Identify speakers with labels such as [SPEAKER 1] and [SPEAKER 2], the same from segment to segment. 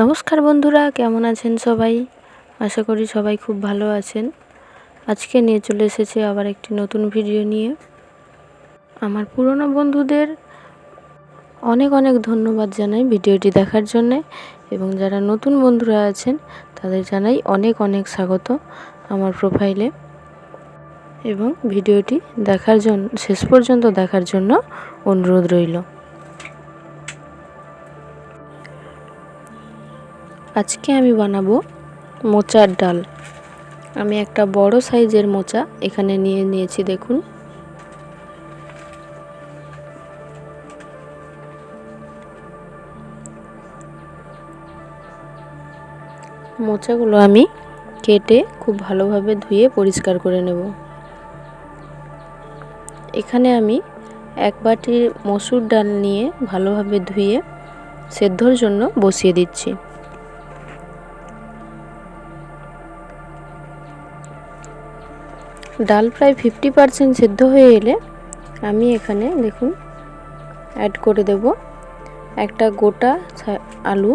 [SPEAKER 1] নমস্কার বন্ধুরা, কেমন আছেন সবাই? আশা করি সবাই খুব ভালো আছেন। আজকে নিয়ে চলে এসেছে আবার একটি নতুন ভিডিও নিয়ে। আমার পুরনো বন্ধুদের অনেক অনেক ধন্যবাদ জানাই ভিডিওটি দেখার জন্যে, এবং যারা নতুন বন্ধুরা আছেন, তাদের জানাই অনেক অনেক স্বাগত আমার প্রোফাইলে এবং ভিডিওটি দেখার জন্য শেষ পর্যন্ত দেখার জন্য অনুরোধ রইল। আজকে আমি বানাবো মোচার ডাল। আমি একটা বড় সাইজের মোচা এখানে নিয়ে নিয়েছি, দেখুন। মোচাগুলো আমি কেটে খুব ভালোভাবে ধুয়ে পরিষ্কার করে নেব। এখানে আমি এক বাটি মসুর ডাল নিয়ে ভালোভাবে ধুয়ে সেদ্ধর জন্য বসিয়ে দিচ্ছি। ডাল প্রায় ফিফটি পারসেন্ট সেদ্ধ হয়ে এলে আমি এখানে দেখুন অ্যাড করে দেব একটা গোটা আলু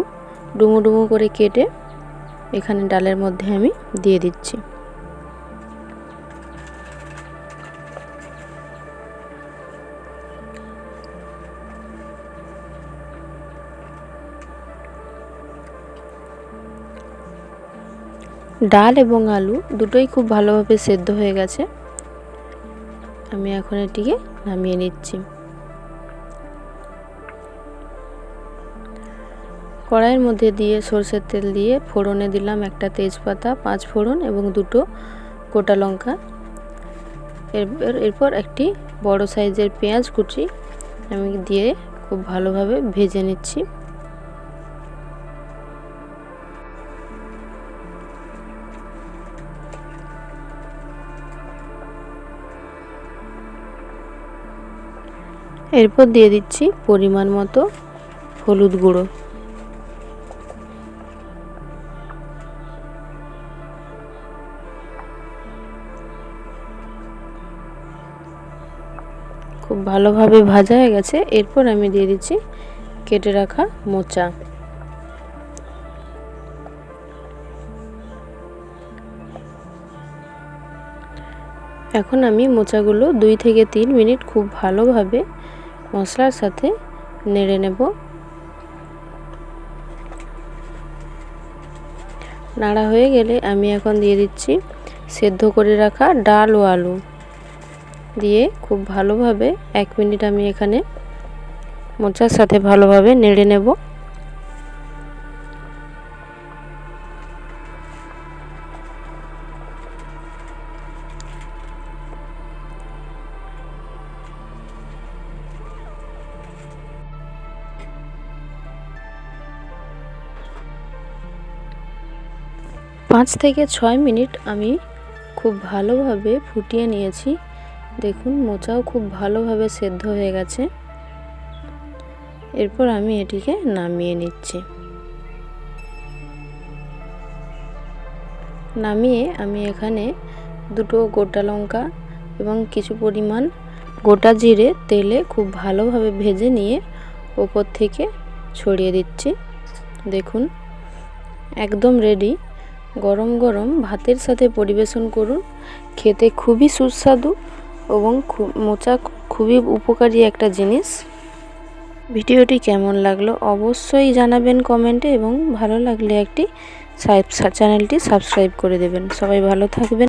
[SPEAKER 1] ডুমো ডুমো করে কেটে এখানে ডালের মধ্যে আমি দিয়ে দিচ্ছি। ডাল এবং আলু দুটোই খুব ভালোভাবে সেদ্ধ হয়ে গেছে। আমি এখন এটিকে নামিয়ে নিচ্ছি। কড়াইয়ের মধ্যে দিয়ে সর্ষের তেল দিয়ে ফোড়নে দিলাম একটা তেজপাতা, পাঁচ ফোড়ন এবং দুটো গোটা লঙ্কা। এরপর এরপর একটি বড় সাইজের পেঁয়াজ কুচি আমি দিয়ে খুব ভালোভাবে ভেজে নিচ্ছি। এরপর দিয়ে দিচ্ছি পরিমাণ মতো হলুদ গুঁড়ো। খুব ভালোভাবে ভাজা হয়ে গেছে। এরপর আমি দিয়ে দিচ্ছি কেটে রাখা মোচা। এখন আমি মোচাগুলো দুই থেকে তিন মিনিট খুব ভালোভাবে মশলার সাথে নেড়ে নেব। নাড়া হয়ে গেলে আমি এখন দিয়ে দিচ্ছি সেদ্ধ করে রাখা ডাল ও আলু। দিয়ে খুব ভালোভাবে এক মিনিট আমি এখানে মোচার সাথে ভালোভাবে নেড়ে নেব। পাঁচ থেকে ছয় মিনিট আমি খুব ভালোভাবে ফুটিয়ে নিয়েছি। দেখুন, মোচাও খুব ভালোভাবে সেদ্ধ হয়ে গেছে। এরপর আমি এটিকে নামিয়ে নিচ্ছি। নামিয়ে আমি এখানে দুটো গোটা লঙ্কা এবং কিছু পরিমাণ গোটা জিরে তেলে খুব ভালোভাবে ভেজে নিয়ে ওপর থেকে ছড়িয়ে দিচ্ছি। দেখুন, একদম রেডি গরম গরম ভাতের সাথে পরিবেশন করুন। খেতে খুবই সুস্বাদু এবং খুব মোচা খুবই উপকারী একটা জিনিস। ভিডিওটি কেমন লাগল অবশ্যই জানাবেন কমেন্টে এবং ভালো লাগলে একটি চ্যানেলটি সাবস্ক্রাইব করে দেবেন। সবাই ভালো থাকবেন।